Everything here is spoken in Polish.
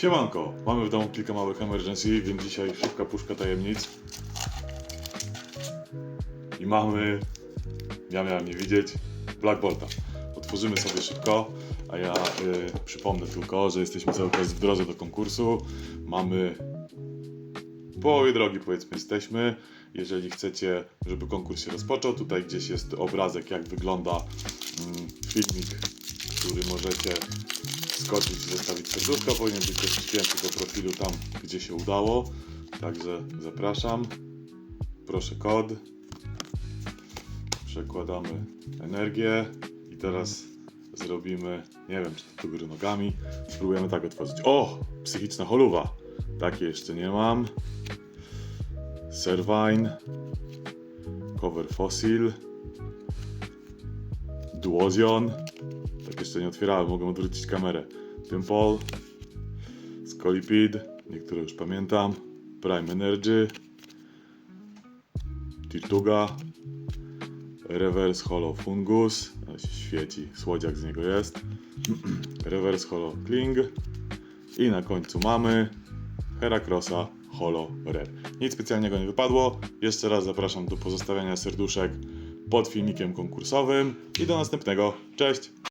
Siemanko, mamy w domu kilka małych emergency, więc dzisiaj szybka puszka tajemnic. I mamy, ja miałem nie widzieć, Black Bolta. Otworzymy sobie szybko, a ja y, przypomnę tylko, że jesteśmy cały czas w drodze do konkursu. Mamy połowie drogi powiedzmy jesteśmy. Jeżeli chcecie, żeby konkurs się rozpoczął, tutaj gdzieś jest obrazek, jak wygląda mm, filmik, który możecie skoczyć i zostawić serduszko. Powinien być też przypięty do profilu tam, gdzie się udało. Także zapraszam. Proszę kod. Przekładamy energię i teraz zrobimy, nie wiem czy to do góry nogami, spróbujemy tak otworzyć. O! Psychiczna holuwa. Takie jeszcze nie mam. Servine. Cover Fossil. Duozion. Tak jeszcze nie otwierałem, mogę odwrócić kamerę. Pimple. Scolipid. Niektóre już pamiętam. Prime Energy. Tirtuga. Reverse Hollow Fungus. Się świeci, słodziak z niego jest. Reverse Hollow Kling. I na końcu mamy Heracrossa Holo Rare. Nic specjalnego nie wypadło. Jeszcze raz zapraszam do pozostawiania serduszek pod filmikiem konkursowym i do następnego. Cześć!